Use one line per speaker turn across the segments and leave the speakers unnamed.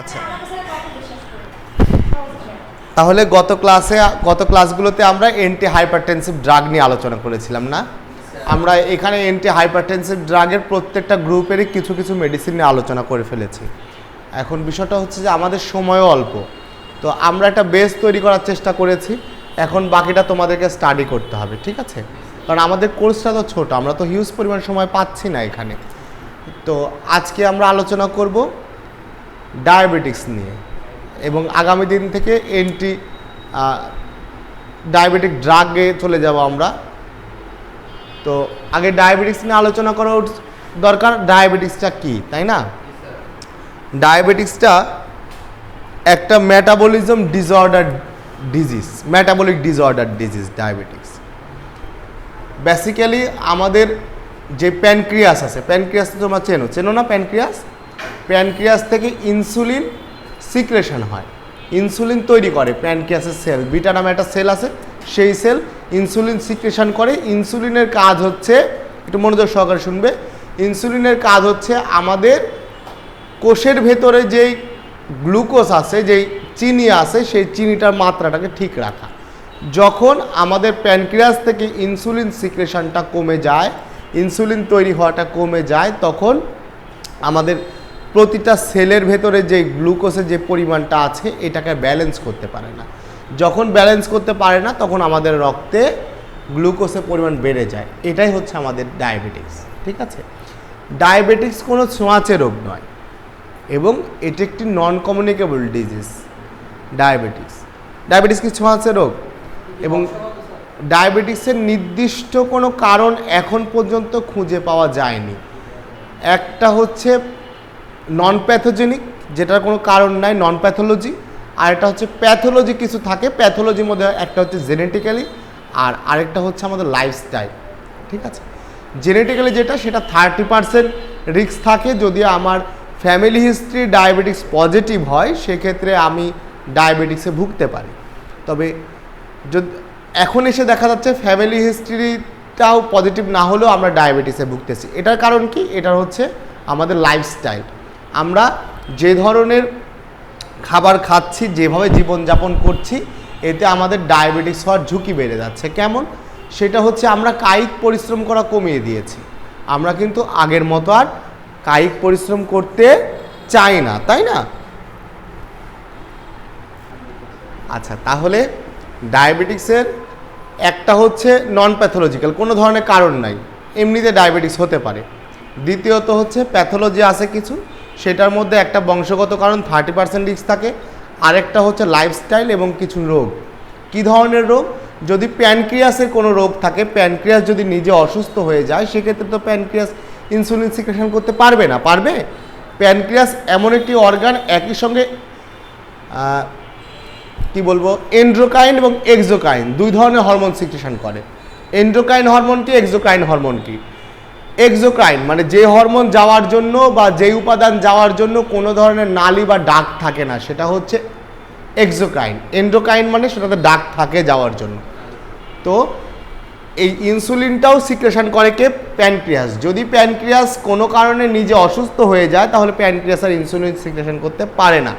আচ্ছা। তাহলে গত ক্লাসে গত ক্লাসগুলোতে আমরা এন্টি হাইপারটেনসিভ ড্রাগ নিয়ে আলোচনা করেছিলাম না? আমরা এখানে এন্টি হাইপারটেনসিভ ড্রাগের প্রত্যেকটা গ্রুপেরই কিছু কিছু মেডিসিন নিয়ে আলোচনা করে ফেলেছি। এখন বিষয়টা হচ্ছে যে আমাদের সময়ও অল্প। তো আমরা একটা বেস তৈরি করার চেষ্টা করেছি। এখন বাকিটা তোমাদেরকে স্টাডি করতে হবে, ঠিক আছে? কারণ আমাদের কোর্সটা তো ছোট, আমরা তো হিউজ পরিমাণ সময় পাচ্ছি না এখানে। তো আজকে আমরা আলোচনা করব ডায়াবেটিক্স নিয়ে এবং আগামী দিন থেকে এন্টি ডায়াবেটিক ড্রাগে চলে যাব আমরা। তো আগে ডায়াবেটিক্স নিয়ে আলোচনা করা দরকার। ডায়াবেটিক্সটা কি, তাই না? ডায়াবেটিক্সটা একটা metabolism disorder disease metabolic disorder disease diabetics. Basically আমাদের যে প্যানক্রিয়াস আছে প্যানক্রিয়াস তোমরা চেনো। চেনো না প্যানক্রিয়াস প্যানক্রিয়াস থেকে ইনসুলিন সিক্রেশন হয়। ইনসুলিন তৈরি করে প্যানক্রিয়াসের সেল। বিটা নামে একটা সেল আছে, সেই সেল ইনসুলিন সিক্রেশন করে। ইনসুলিনের কাজ হচ্ছে, একটু মনোযোগ সহকারে শুনবে, ইনসুলিনের কাজ হচ্ছে আমাদের কোষের ভেতরে যেই গ্লুকোজ আছে, যেই চিনি আছে, সেই চিনিটার মাত্রাটাকে ঠিক রাখা। যখন আমাদের প্যানক্রিয়াস থেকে ইনসুলিন সিক্রেশনটা কমে যায়, ইনসুলিন তৈরি হওয়াটা কমে যায়, তখন আমাদের প্রতিটা সেলের ভেতরে যে গ্লুকোজের যে পরিমাণটা আছে, এটাকে ব্যালেন্স করতে পারে না। যখন ব্যালেন্স করতে পারে না, তখন আমাদের রক্তে গ্লুকোজের পরিমাণ বেড়ে যায়। এটাই হচ্ছে আমাদের ডায়াবেটিক্স ঠিক আছে? ডায়াবেটিক্স কোনো ছোঁয়াচে রোগ নয় এবং এটি একটি non communicable disease diabetics diabetes কি ছোঁয়াচে রোগ? এবং ডায়াবেটিক্সের নির্দিষ্ট কোনো কারণ এখন পর্যন্ত খুঁজে পাওয়া যায়নি। একটা হচ্ছে নন প্যাথোজেনিক যেটার কোনো কারণ নাই নন প্যাথোলজি আর একটা হচ্ছে প্যাথোলজি কিছু থাকে প্যাথোলজির মধ্যে একটা হচ্ছে জেনেটিক্যালি আর আরেকটা হচ্ছে আমাদের লাইফস্টাইল ঠিক আছে? জেনেটিক্যালি যেটা, সেটা থার্টি পার্সেন্ট রিস্ক থাকে, যদি আমার ফ্যামিলি হিস্ট্রি ডায়াবেটিক্স পজিটিভ হয়, সেক্ষেত্রে আমি ডায়াবেটিক্সে ভুগতে পারি। তবে যদি, এখন এসে দেখা যাচ্ছে ফ্যামিলি হিস্ট্রিটাও পজিটিভ না হলেও আমরা ডায়াবেটিসে ভুগতেছি। এটার কারণ কি? এটা হচ্ছে আমাদের লাইফস্টাইল আমরা যে ধরনের খাবার খাচ্ছি, যেভাবে জীবনযাপন করছি, এতে আমাদের ডায়াবেটিস হওয়ার ঝুঁকি বেড়ে যাচ্ছে। কেমন? সেটা হচ্ছে আমরা কায়িক পরিশ্রম করা কমিয়ে দিয়েছি। আমরা কিন্তু আগের মতো আর কায়িক পরিশ্রম করতে চাই না, তাই না? আচ্ছা তাহলে ডায়াবেটিক্সের একটা হচ্ছে নন প্যাথোলজিক্যাল কোনো ধরনের কারণ নাই। এমনিতে ডায়াবেটিস হতে পারে। দ্বিতীয়ত হচ্ছে প্যাথোলজি আছে কিছু। সেটার মধ্যে একটা বংশগত কারণ থার্টি পার্সেন্ট রিস্ক থাকে। আরেকটা হচ্ছে লাইফস্টাইল এবং কিছু রোগ। কি ধরনের রোগ? যদি প্যানক্রিয়াসের কোনো রোগ থাকে প্যানক্রিয়াস যদি নিজে অসুস্থ হয়ে যায়, সেক্ষেত্রে তো প্যানক্রিয়াস ইনসুলিন সিক্রেশন করতে পারবে না। পারবে? প্যানক্রিয়াস এমন একটি অর্গান একই সঙ্গে কি বলব এন্ড্রোকাইন এবং এক্সোকাইন দুই ধরনের হরমোন সিক্রেশন করে। এন্ড্রোকাইন হরমোনটি এক্সোকাইন হরমোন কি? এক্সোক্রাইন মানে যে হরমোন যাওয়ার জন্য বা যেই উপাদান যাওয়ার জন্য কোনো ধরনের নালি বা ডাক থাকে না, সেটা হচ্ছে এক্সোক্রাইন এন্ড্রোকাইন মানে সেটাতে ডাক থাকে যাওয়ার জন্য। তো এই ইনসুলিনটাও সিক্রেশন করে কে? প্যানক্রিয়াস যদি প্যানক্রিয়াস কোনো কারণে নিজে অসুস্থ হয়ে যায়, তাহলে প্যানক্রিয়াস আর ইনসুলিন সিক্রেশন করতে পারে না।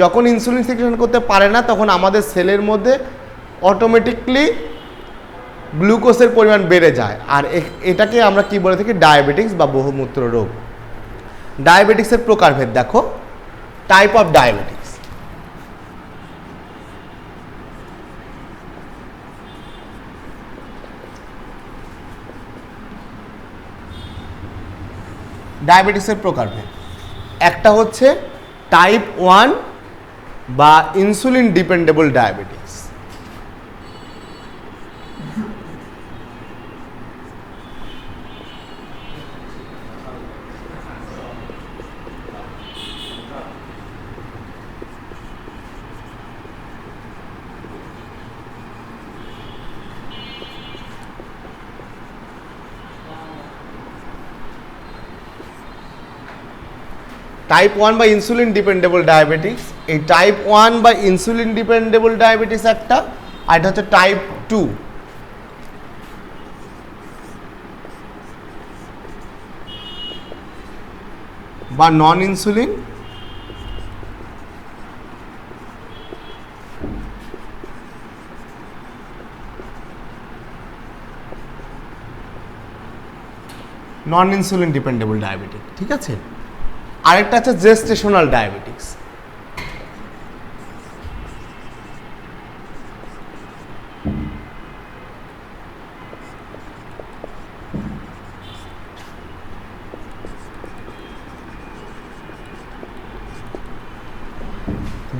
যখন ইনসুলিন সিক্রেশন করতে পারে না, তখন আমাদের সেলের মধ্যে অটোমেটিকলি গ্লুকোজের পরিমাণ বেড়ে যায়। আর এটাকে আমরা কি বলে থাকি? ডায়াবেটিক্স বা বহুমূত্র রোগ। ডায়াবেটিক্সের প্রকারভেদ দেখো। টাইপ অফ ডায়াবেটিক্স ডায়াবেটিক্সের প্রকারভেদ। একটা হচ্ছে টাইপ ওয়ান বা insulin dependable diabetics type one বা ইনসুলিন ডিপেন্ডেবল ডায়াবেটিস এই টাইপ ওয়ান বা ইনসুলিন ডিপেন্ডেবল ডায়াবেটিস একটা, আর এটা হচ্ছে টাইপ টু বা non insulin non insulin dependable diabetic ঠিক আছে? আরেকটা আছে জেস্টেশনাল ডায়াবেটিক্স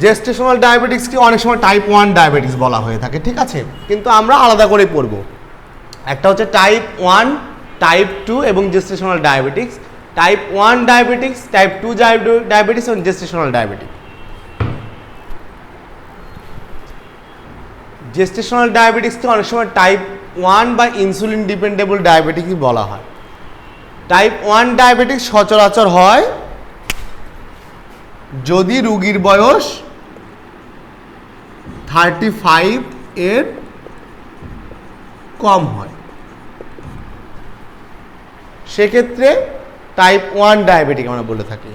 জেস্টেশনাল ডায়াবেটিক্সকে অনেক সময় টাইপ ওয়ান ডায়াবেটিস বলা হয়ে থাকে, ঠিক আছে? কিন্তু আমরা আলাদা করে পড়ব। একটা হচ্ছে টাইপ ওয়ান টাইপ টু এবং gestational diabetics type one diabetics type two diabetes এবং জেস্টেশনাল ডায়াবেটিক জেস্টেশনাল ডায়াবেটিক্সকে অনেক সময় টাইপ ওয়ান বা ইনসুলিন ডিপেন্ডেবল ডায়াবেটিকই বলা হয়। টাইপ ওয়ান ডায়াবেটিক্স সচরাচর হয় যদি রুগীর বয়স থার্টি ফাইভ এর কম হয়। সেক্ষেত্রে টাইপ ওয়ান ডায়াবেটিক আমরা বলে থাকি।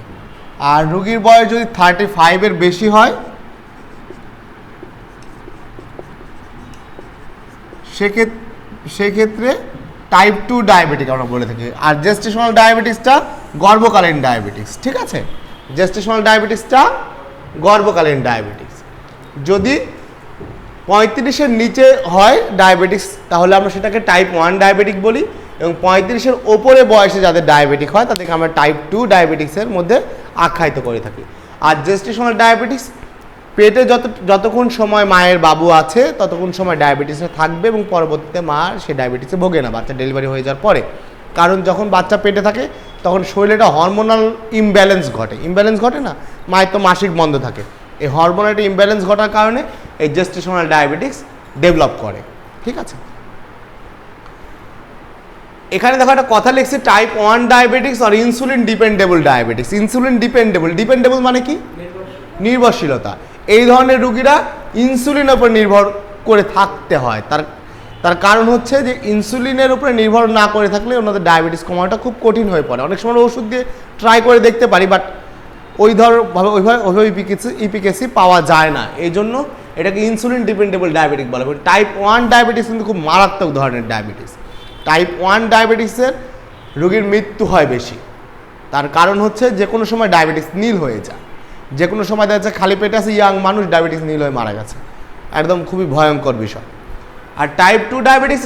আর রুগীর বয়স যদি থার্টি ফাইভের বেশি হয় সেক্ষেত্রে সেক্ষেত্রে টাইপ টু ডায়াবেটিক আমরা বলে থাকি। আর জেস্টেশনাল ডায়াবেটিসটা গর্ভকালীন ডায়াবেটিস ঠিক আছে? জেস্টেশনাল ডায়াবেটিসটা গর্ভকালীন ডায়াবেটিস যদি পঁয়ত্রিশের নিচে হয় ডায়াবেটিস তাহলে আমরা সেটাকে টাইপ ওয়ান ডায়াবেটিক বলি। এবং পঁয়ত্রিশের ওপরে বয়সে যাদের ডায়াবেটিক হয়, তাদেরকে আমরা টাইপ টু ডায়াবেটিক্সের মধ্যে আখ্যায়িত করে থাকি। আর জেস্টেশনাল ডায়াবেটিস পেটে যত, যতক্ষণ সময় মায়ের বাবু আছে, ততক্ষণ সময় ডায়াবেটিসে থাকবে এবং পরবর্তীতে মা সে ডায়াবেটিসে ভোগে না, বাচ্চা ডেলিভারি হয়ে যাওয়ার পরে। কারণ যখন বাচ্চা পেটে থাকে, তখন শরীরে একটা হরমোনাল ইমব্যালেন্স ঘটে। ইমব্যালেন্স ঘটে না? মায়ের তো মাসিক বন্ধ থাকে। এই হরমোনাল একটা ইমব্যালেন্স ঘটার কারণে এই জেস্টেশনাল ডায়াবেটিক্স ডেভেলপ করে। ঠিক আছে? এখানে দেখো একটা কথা লিখছে টাইপ ওয়ান ডায়াবেটিক্স আর insulin dependable diabetics insulin dependable dependable মানে কি? নির্ভরশীলতা। এই ধরনের রুগীরা ইনসুলিনের উপর নির্ভর করে থাকতে হয়। তার তার কারণ হচ্ছে যে ইনসুলিনের উপরে নির্ভর না করে থাকলে ওনাদের ডায়াবেটিস কমানোটা খুব কঠিন হয়ে পড়ে। অনেক সময় ওষুধ দিয়ে ট্রাই করে দেখতে পারি বাট ওই ধর ভাবে ওইভাবে ওইভাবে ইপিকেসি ইপিকেসি পাওয়া যায় না। এই জন্য এটাকে ইনসুলিন ডিপেন্ডেবল ডায়াবেটিক বলে। টাইপ ওয়ান ডায়াবেটিস কিন্তু খুব মারাত্মক ধরনের ডায়াবেটিস টাইপ ওয়ান ডায়াবেটিসের রোগীর মৃত্যু হয় বেশি। তার কারণ হচ্ছে যে কোনো সময় ডায়াবেটিস নীল হয়ে যায়। যে কোনো সময় দেখা যাচ্ছে খালি পেটে আছে ইয়াং মানুষ ডায়াবেটিস নীল হয়ে মারা গেছে। একদম খুবই ভয়ঙ্কর বিষয়। আর type two diabetes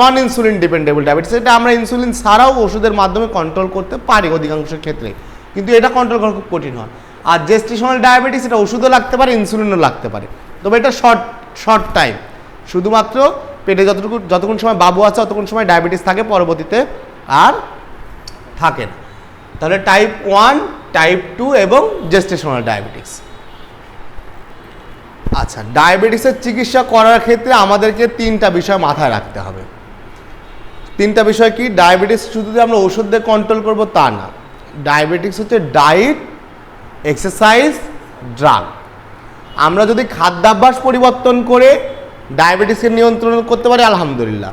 non insulin dependable diabetes এটা আমরা ইনসুলিন ছাড়াও ওষুধের মাধ্যমে কন্ট্রোল করতে পারি অধিকাংশ ক্ষেত্রে। কিন্তু এটা কন্ট্রোল করা খুব কঠিন হয়। আর জেস্টেশনাল ডায়াবেটিস এটা ওষুধও লাগতে পারে ইনসুলিনও লাগতে পারে। তবে এটা শর্ট শর্ট টাইম শুধুমাত্র পেটে যতটুকু যতক্ষণ সময় বাবু আছে ততক্ষণ সময় ডায়াবেটিস থাকে, পরবর্তীতে আর থাকে না। তাহলে টাইপ ওয়ান টাইপ টু এবং জেস্টেশনাল ডায়াবেটিস আচ্ছা ডায়াবেটিসের চিকিৎসা করার ক্ষেত্রে আমাদেরকে তিনটা বিষয় মাথায় রাখতে হবে। তিনটা বিষয় কি? ডায়াবেটিস শুধু যে আমরা ওষুধ দিয়ে কন্ট্রোল করব তা না। ডায়াবেটিস হচ্ছে ডায়েট এক্সারসাইজ ড্রাগ আমরা যদি খাদ্যাভ্যাস পরিবর্তন করে ডায়াবেটিসকে নিয়ন্ত্রণ করতে পারি, আলহামদুলিল্লাহ।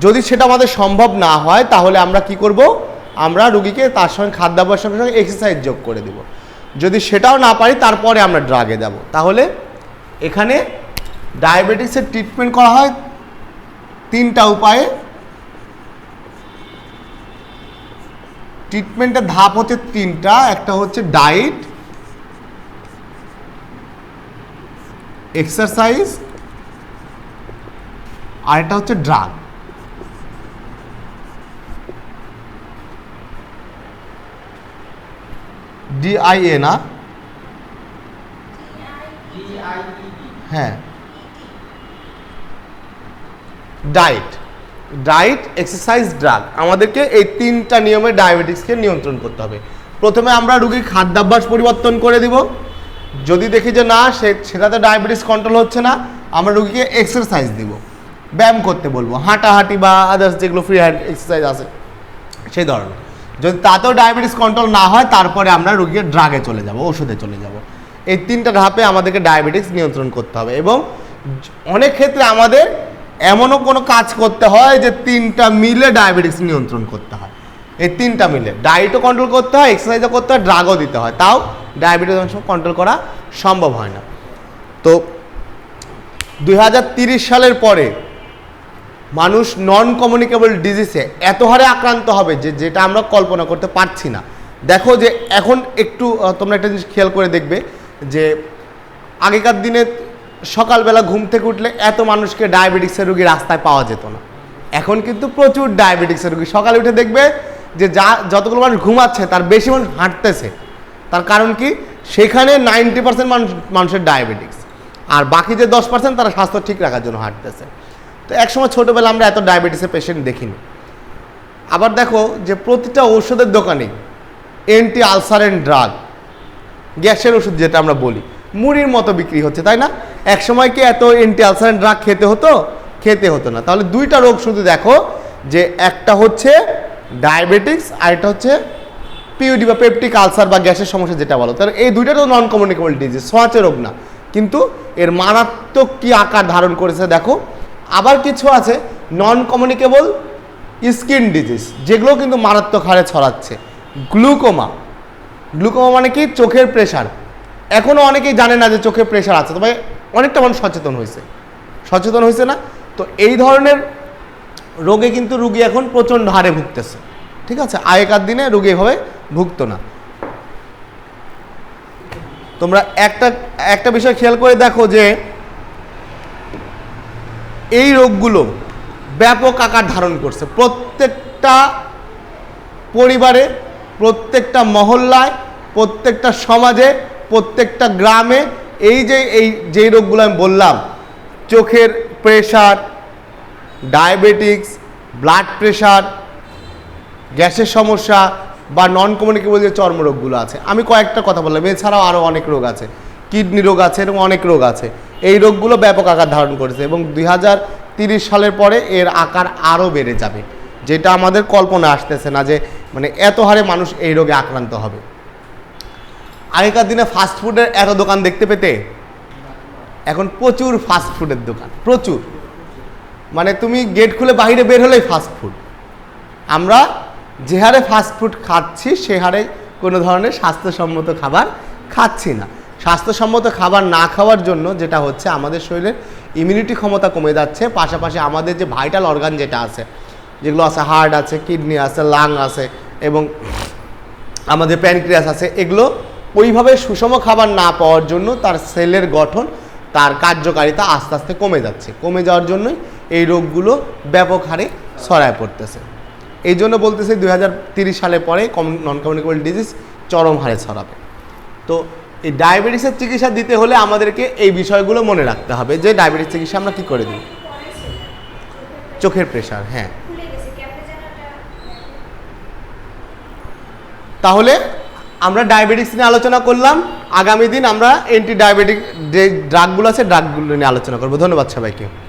যদি সেটা আমাদের সম্ভব না হয়, তাহলে আমরা কি করব? আমরা রুগীকে তার সঙ্গে, খাদ্যাভ্যাসের সঙ্গে সঙ্গে এক্সারসাইজ যোগ করে দেব। যদি সেটাও না পারি, তারপরে আমরা ড্রাগে যাব। তাহলে এখানে ডায়াবেটিসের ট্রিটমেন্ট করা হয় তিনটা উপায়ে। ট্রিটমেন্টের ধাপ হচ্ছে তিনটা। একটা হচ্ছে ডায়েট এক্সারসাইজ আর একটা হচ্ছে ড্রাগ ডিআইএ না? হ্যাঁ। ডায়েট ডায়েট এক্সারসাইজ ড্রাগ আমাদেরকে এই তিনটা নিয়মে ডায়াবেটিসকে নিয়ন্ত্রণ করতে হবে। প্রথমে আমরা রুগীর খাদ্যাভ্যাস পরিবর্তন করে দিব। যদি দেখি যে না সে সেটাতে ডায়াবেটিস কন্ট্রোল হচ্ছে না আমরা রুগীকে এক্সারসাইজ দিব। ব্যায়াম করতে বলব, হাঁটাহাঁটি বা আদার্স যেগুলো ফ্রি হ্যান্ড এক্সারসাইজ আছে, সেই ধরনের। যদি তাতেও ডায়াবেটিস কন্ট্রোল না হয়, তারপরে আমরা রুগীকে ড্রাগে চলে যাব, ওষুধে চলে যাব। এই তিনটা ধাপে আমাদেরকে ডায়াবেটিস নিয়ন্ত্রণ করতে হবে এবং অনেক ক্ষেত্রে আমাদের এমনও কোনো কাজ করতে হয় যে তিনটা মিলে ডায়াবেটিস নিয়ন্ত্রণ করতে হয়। এই তিনটা মিলে। ডায়েটও কন্ট্রোল করতে হয় এক্সারসাইজও করতে হয় ড্রাগও দিতে হয়। তাও ডায়াবেটিস অনেক কন্ট্রোল করা সম্ভব হয় না। তো দুই সালের পরে মানুষ নন কমিউনিকেবল ডিজিজে এত হারে আক্রান্ত হবে যে যেটা আমরা কল্পনা করতে পারছি না। দেখো যে এখন একটু তোমরা একটা জিনিস খেয়াল করে দেখবে যে আগেকার দিনে সকালবেলা ঘুম থেকে উঠলে এত মানুষকে ডায়াবেটিক্সের রুগী রাস্তায় পাওয়া যেত না। এখন কিন্তু প্রচুর ডায়াবেটিক্সের রুগী। সকালে উঠে দেখবে যে যা, যতগুলো মানুষ ঘুমাচ্ছে তার বেশি মানুষ হাঁটতেছে। তার কারণ কি? সেখানে নাইনটি পার্সেন্ট মানুষ, মানুষের ডায়াবেটিক্স আর বাকি যে দশ পার্সেন্ট তারা স্বাস্থ্য ঠিক রাখার জন্য হাঁটতেছে। তো একসময় ছোটোবেলা আমরা এত ডায়াবেটিসের পেশেন্ট দেখিনি। আবার দেখো যে প্রতিটা ঔষধের দোকানে এন্টি আলসারেন্ট ড্রাগ গ্যাসের ওষুধ যেটা আমরা বলি, মুড়ির মতো বিক্রি হচ্ছে, তাই না? এক সময় কি এত এন্টি আলসারেন্ট ড্রাগ খেতে হতো? খেতে হতো না। তাহলে দুইটা রোগ শুধু দেখো যে একটা হচ্ছে ডায়াবেটিক্স আর একটা হচ্ছে পিউডি বা পেপটিক আলসার বা গ্যাসের সমস্যা যেটা বলো। তাহলে এই দুইটা তো নন কমিউনিকেবল ডিজিজ সোঁয়াচে রোগ না। কিন্তু এর মারাত্মক কি আকার ধারণ করেছে দেখো আবার কিছু আছে নন কমিউনিকেবল স্কিন ডিজিজ যেগুলো কিন্তু মারাত্মক হারে ছড়াচ্ছে। গ্লুকোমা গ্লুকোমা মানে কি? চোখের প্রেশার এখনও অনেকেই জানে না যে চোখের প্রেশার আছে, তবে অনেকটা মানুষ সচেতন হয়েছে। সচেতন হয়েছে না? তো এই ধরনের রোগে কিন্তু রুগী এখন প্রচণ্ড হারে ভুগতেছে। ঠিক আছে? আগেকার দিনে রুগী এভাবে ভুগতো না। তোমরা একটা একটা বিষয় খেয়াল করে দেখো যে এই রোগগুলো ব্যাপক আকার ধারণ করছে। প্রত্যেকটা পরিবারে, প্রত্যেকটা মহল্লায়, প্রত্যেকটা সমাজে, প্রত্যেকটা গ্রামে এই যে, এই যেই রোগগুলো আমি বললাম, চোখের প্রেশার ডায়াবেটিক্স ব্লাড প্রেশার গ্যাসের সমস্যা বা নন কমিউনিকেবল যে চর্মরোগগুলো আছে। আমি কয়েকটা কথা বললাম, এছাড়াও আরও অনেক রোগ আছে। কিডনি রোগ আছে এবং অনেক রোগ আছে। এই রোগগুলো ব্যাপক আকার ধারণ করেছে এবং দুই সালের পরে এর আকার আরও বেড়ে যাবে, যেটা আমাদের কল্পনা আসতেছে না যে মানে এত হারে মানুষ এই রোগে আক্রান্ত হবে। আগেকার দিনে ফাস্ট ফুডের এত দোকান দেখতে পেতে? এখন প্রচুর ফাস্ট ফুডের দোকান, প্রচুর। মানে তুমি গেট খুলে বাইরে বের হলেই ফাস্ট ফুড আমরা যে হারে ফাস্ট ফুড খাচ্ছি, সে হারে কোনো ধরনের স্বাস্থ্যসম্মত খাবার খাচ্ছি না। স্বাস্থ্যসম্মত খাবার না খাওয়ার জন্য যেটা হচ্ছে আমাদের শরীরের ইমিউনিটি ক্ষমতা কমে যাচ্ছে, পাশাপাশি আমাদের যে ভাইটাল অর্গান যেটা আছে, যেগুলো আছে হার্ট আছে কিডনি আছে লাং আছে এবং আমাদের প্যানক্রিয়াস আছে, এগুলো ওইভাবে সুষম খাবার না পাওয়ার জন্য তার সেলের গঠন, তার কার্যকারিতা আস্তে আস্তে কমে যাচ্ছে। কমে যাওয়ার জন্যই এই রোগগুলো ব্যাপক হারে ছড়ায় পড়তেছে। এই জন্য বলতেছে দুই সালে পরে কম নন কমিউনিকেবল ডিজিজ চরম হারে ছড়াবে। তো এই ডায়াবেটিসের চিকিৎসা দিতে হলে আমাদেরকে এই বিষয়গুলো মনে রাখতে হবে যে ডায়াবেটিস চিকিৎসা আমরা কী করে দিই? চোখের প্রেশার হ্যাঁ। তাহলে আমরা ডায়াবেটিস নিয়ে আলোচনা করলাম। আগামী দিন আমরা অ্যান্টি ডায়াবেটিক যে ড্রাগগুলো আছে ড্রাগগুলো নিয়ে আলোচনা করব। ধন্যবাদ সবাইকে।